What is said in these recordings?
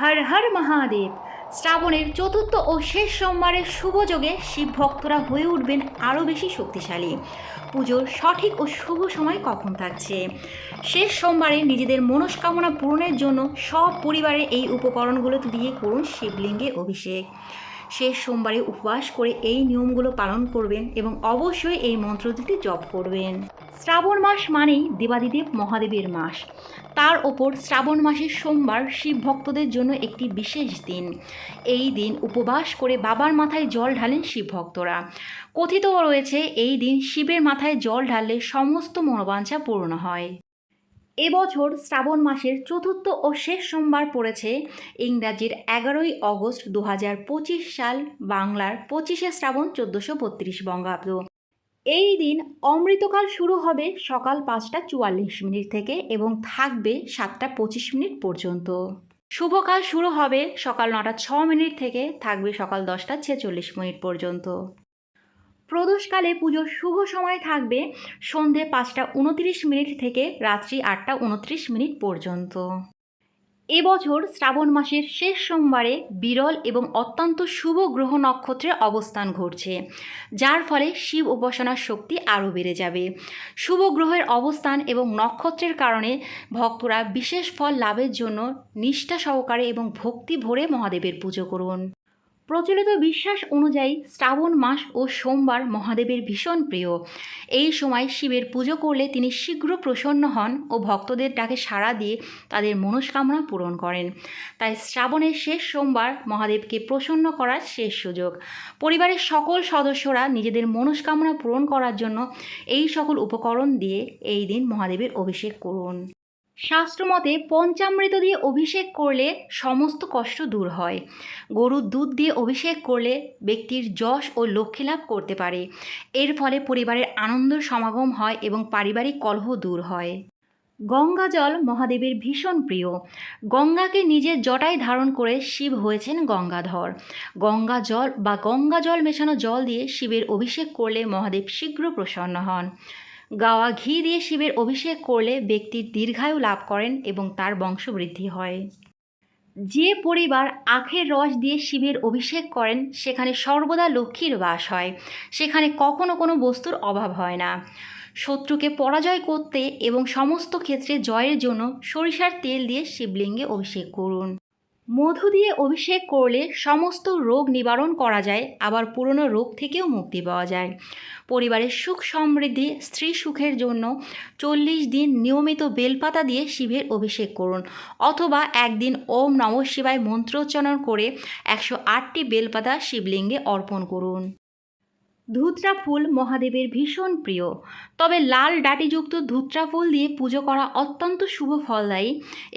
হর হর মহাদেব। শ্রাবণের চতুর্থ ও শেষ সোমবারের শুভ যোগে শিব ভক্তরা হয়ে উঠবেন আরও বেশি শক্তিশালী। পুজোর সঠিক ও শুভ সময় কখন থাকছে? শেষ সোমবারে নিজেদের মনস্কামনা পূরণের জন্য সব পরিবারের এই উপকরণগুলো দিয়ে করুন শিবলিঙ্গে অভিষেক। শেষ সোমবারে উপবাস করে এই নিয়মগুলো পালন করবেন এবং অবশ্যই এই মন্ত্র দুটি জপ করবেন। শ্রাবণ মাস মানেই দেবাদিদেব মহাদেবের মাস। তার ওপর শ্রাবণ মাসের সোমবার শিব ভক্তদের জন্য একটি বিশেষ দিন। এই দিন উপবাস করে বাবার মাথায় জল ঢালেন শিব ভক্তরা। কথিত রয়েছে, এই দিন শিবের মাথায় জল ঢাললে সমস্ত মনোবাঞ্ছা পূর্ণ হয়। এবছর শ্রাবণ মাসের চতুর্থ ও শেষ সোমবার পড়েছে ইংরাজির এগারোই অগস্ট দু হাজার পঁচিশ সাল বাংলার পঁচিশে শ্রাবণ চোদ্দোশো বত্রিশ বঙ্গাব্দ। এই দিন অমৃতকাল শুরু হবে সকাল পাঁচটা চুয়াল্লিশ মিনিট থেকে এবং থাকবে সাতটা পঁচিশ মিনিট পর্যন্ত। শুভকাল শুরু হবে সকাল নটা ছ মিনিট থেকে, থাকবে সকাল দশটা ছেচল্লিশ মিনিট পর্যন্ত। প্রদোষকালে পুজোর শুভ সময় থাকবে সন্ধে পাঁচটা উনত্রিশ মিনিট থেকে, রাত্রি আটটা উনত্রিশ মিনিট পর্যন্ত। এবছর শ্রাবণ মাসের শেষ সোমবারে বিরল এবং অত্যন্ত শুভ গ্রহ নক্ষত্রের অবস্থান ঘটছে, যার ফলে শিব উপাসনার শক্তি আরও বেড়ে যাবে। শুভ গ্রহের অবস্থান এবং নক্ষত্রের কারণে ভক্তরা বিশেষ ফল লাভের জন্য নিষ্ঠা সহকারে এবং ভক্তি ভরে মহাদেবের পুজো করুন। প্রচলিত বিশ্বাস অনুযায়ী শ্রাবণ মাস ও সোমবার মহাদেবের ভীষণ প্রিয়। এই সময় শিবের পুজো করলে তিনি শীঘ্র প্রসন্ন হন ও ভক্তদের ডাকে সাড়া দিয়ে তাদের মনস্কামনা পূরণ করেন। তাই শ্রাবণের শেষ সোমবার মহাদেবকে প্রসন্ন করার শেষ সুযোগ। পরিবারের সকল সদস্যরা নিজেদের মনস্কামনা পূরণ করার জন্য এই সকল উপকরণ দিয়ে এই দিন মহাদেবের অভিষেক করুন। শাস্ত্রমতে পঞ্চামৃত দিয়ে অভিষেক করলে সমস্ত কষ্ট দূর হয়। গরুর দুধ দিয়ে অভিষেক করলে ব্যক্তির যশ ও লক্ষ্মী লাভ করতে পারে। এর ফলে পরিবারের আনন্দ সমাগম হয় এবং পারিবারিক কলহ দূর হয়। গঙ্গা জল মহাদেবের ভীষণ প্রিয়। গঙ্গাকে নিজের জটায় ধারণ করে শিব হয়েছেন গঙ্গাধর। গঙ্গা জল বা গঙ্গা জল মেশানো জল দিয়ে শিবের অভিষেক করলে মহাদেব শীঘ্র প্রসন্ন হন। গাওয়া ঘি দিয়ে শিবের অভিষেক করলে ব্যক্তির দীর্ঘায়ু লাভ করেন এবং তার বংশবৃদ্ধি হয়। যে পরিবার আখের রস দিয়ে শিবের অভিষেক করেন, সেখানে সর্বদা লক্ষ্মীর বাস হয়। সেখানে কখনো কোনো বস্তুর অভাব হয় না। শত্রুকে পরাজয় করতে এবং সমস্ত ক্ষেত্রে জয়ের জন্য সরিষার তেল দিয়ে শিবলিঙ্গে অভিষেক করুন। মধু দিয়ে অভিষেক করলে সমস্ত রোগ নিবারণ করা যায়, আবার পুরনো রোগ থেকেও মুক্তি পাওয়া যায়। পরিবারের সুখ সমৃদ্ধি, স্ত্রী সুখের জন্য চল্লিশ দিন নিয়মিত বেলপাতা দিয়ে শিবের অভিষেক করুন, অথবা একদিন ওম নম শিবায় মন্ত্রোচ্চারণ করে একশো আটটি বেলপাতা শিবলিঙ্গে অর্পণ করুন। ধুত্রা ফুল মহাদেবের ভীষণ প্রিয়। তবে লাল ডাটিযুক্ত ধুত্রা ফুল দিয়ে পুজো করা অত্যন্ত শুভ ফলদায়ী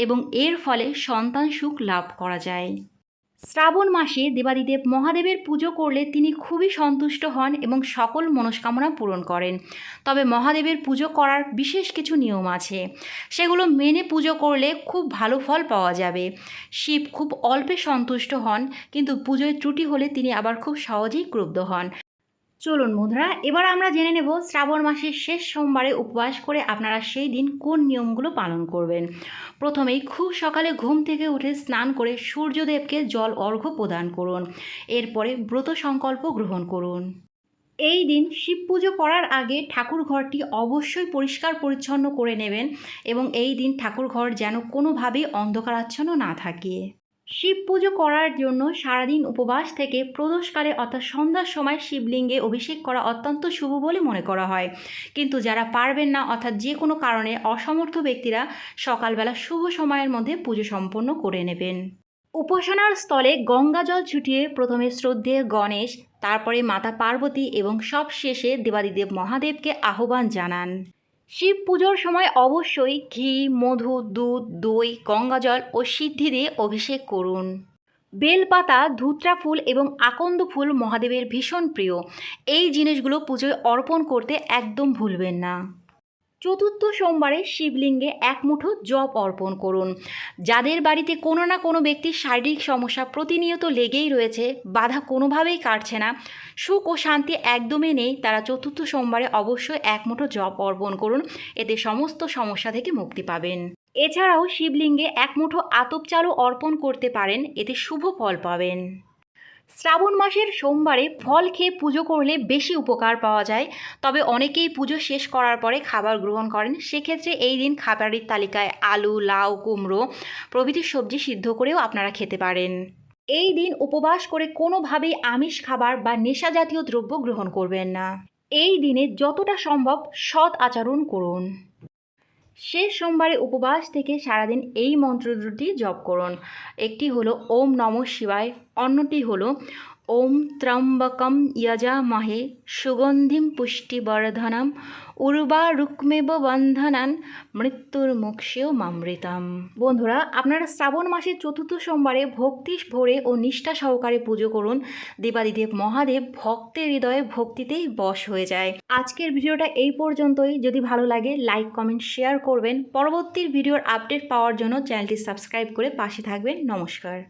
এবং এর ফলে সন্তান সুখ লাভ করা যায়। শ্রাবণ মাসে দেবাদিদেব মহাদেবের পুজো করলে তিনি খুবই সন্তুষ্ট হন এবং সকল মনস্কামনা পূরণ করেন। তবে মহাদেবের পুজো করার বিশেষ কিছু নিয়ম আছে। সেগুলো মেনে পুজো করলে খুব ভালো ফল পাওয়া যাবে। শিব খুব অল্পে সন্তুষ্ট হন, কিন্তু পুজোয় ত্রুটি হলে তিনি আবার খুব সহজেই ক্রুব্ধ হন। চলুন বন্ধুরা, এবার আমরা জেনে নেব শ্রাবণ মাসের শেষ সোমবারে উপবাস করে আপনারা সেই দিন কোন নিয়মগুলো পালন করবেন। প্রথমেই খুব সকালে ঘুম থেকে উঠে স্নান করে সূর্যদেবকে জল অর্ঘ্য প্রদান করুন। এরপরে ব্রত সংকল্প গ্রহণ করুন। এই দিন শিব পুজো করার আগে ঠাকুর ঘরটি অবশ্যই পরিষ্কার পরিচ্ছন্ন করে নেবেন এবং এই দিন ঠাকুর ঘর যেন কোনোভাবেই অন্ধকারাচ্ছন্ন না থাকে। শিব পুজো করার জন্য সারাদিন উপবাস থেকে প্রদোষকালে অর্থাৎ সন্ধ্যার সময় শিবলিঙ্গে অভিষেক করা অত্যন্ত শুভ বলে মনে করা হয়। কিন্তু যারা পারবেন না, অর্থাৎ যে কোনো কারণে অসমর্থ ব্যক্তিরা সকালবেলা শুভ সময়ের মধ্যে পুজো সম্পন্ন করে নেবেন। উপাসনার স্থলে গঙ্গা জল ছুটিয়ে প্রথমে শ্রদ্ধেয় গণেশ, তারপরে মাতা পার্বতী এবং সব শেষে দেবাদিদেব মহাদেবকে আহ্বান জানান। শিব পুজোর সময় অবশ্যই ঘি, মধু, দুধ, দই গঙ্গাজল ও সিদ্ধি দিয়ে অভিষেক করুন। বেলপাতা, ধুত্রা ফুল এবং আকন্দ ফুল মহাদেবের ভীষণ প্রিয়। এই জিনিসগুলো পুজোয় অর্পণ করতে একদম ভুলবেন না। চতুর্থ সোমবারে শিবলিঙ্গে এক মুঠো জপ অর্পণ করুন। যাদের বাড়িতে কোনো না কোনো ব্যক্তির শারীরিক সমস্যা প্রতিনিয়ত লেগেই রয়েছে, বাধা কোনোভাবেই কাটছে না। সুখ ও শান্তি একদমই নেই, তারা চতুর্থ সোমবারে অবশ্যই এক মুঠো জপ অর্পণ করুন। এতে সমস্ত সমস্যা থেকে মুক্তি পাবেন। এছাড়াও শিবলিঙ্গে এক মুঠো আতপ চালও অর্পণ করতে পারেন, এতে শুভ ফল পাবেন। শ্রাবণ মাসের সোমবারে ফল খেয়ে পুজো করলে বেশি উপকার পাওয়া যায়। তবে অনেকেই পুজো শেষ করার পরে খাবার গ্রহণ করেন। সেক্ষেত্রে এই দিন খাবারের তালিকায় আলু, লাউ, কুমড়ো প্রভৃতি সবজি সিদ্ধ করেও আপনারা খেতে পারেন। এই দিন উপবাস করে কোনোভাবেই আমিষ খাবার বা নেশা জাতীয় দ্রব্য গ্রহণ করবেন না। এই দিনে যতটা সম্ভব সৎ আচরণ করুন। শেষ সোমবারে উপবাস থেকে সারাদিন এই মন্ত্র দুটি জপ করুন। একটি হলো, ওম নম শিবায়, অন্যটি হলো ওম ত্রম্বকম যজামহে সুগন্ধিম পুষ্টিবর্ধনম উর্বা রুক্মেব বন্ধনান মৃত্যুর মুক্ষেও মামৃতম। বন্ধুরা, আপনারা শ্রাবণ মাসের চতুর্থ সোমবারে ভক্তি ভরে ও নিষ্ঠা সহকারে পুজো করুন। দেবাদিদেব মহাদেব ভক্তের হৃদয়ে ভক্তিতেই বশ হয়ে যায়। আজকের ভিডিওটা এই পর্যন্তই। যদি ভালো লাগে লাইক কমেন্ট শেয়ার করবেন। পরবর্তী ভিডিওর আপডেট পাওয়ার জন্য চ্যানেলটি সাবস্ক্রাইব করে পাশে থাকবেন। নমস্কার।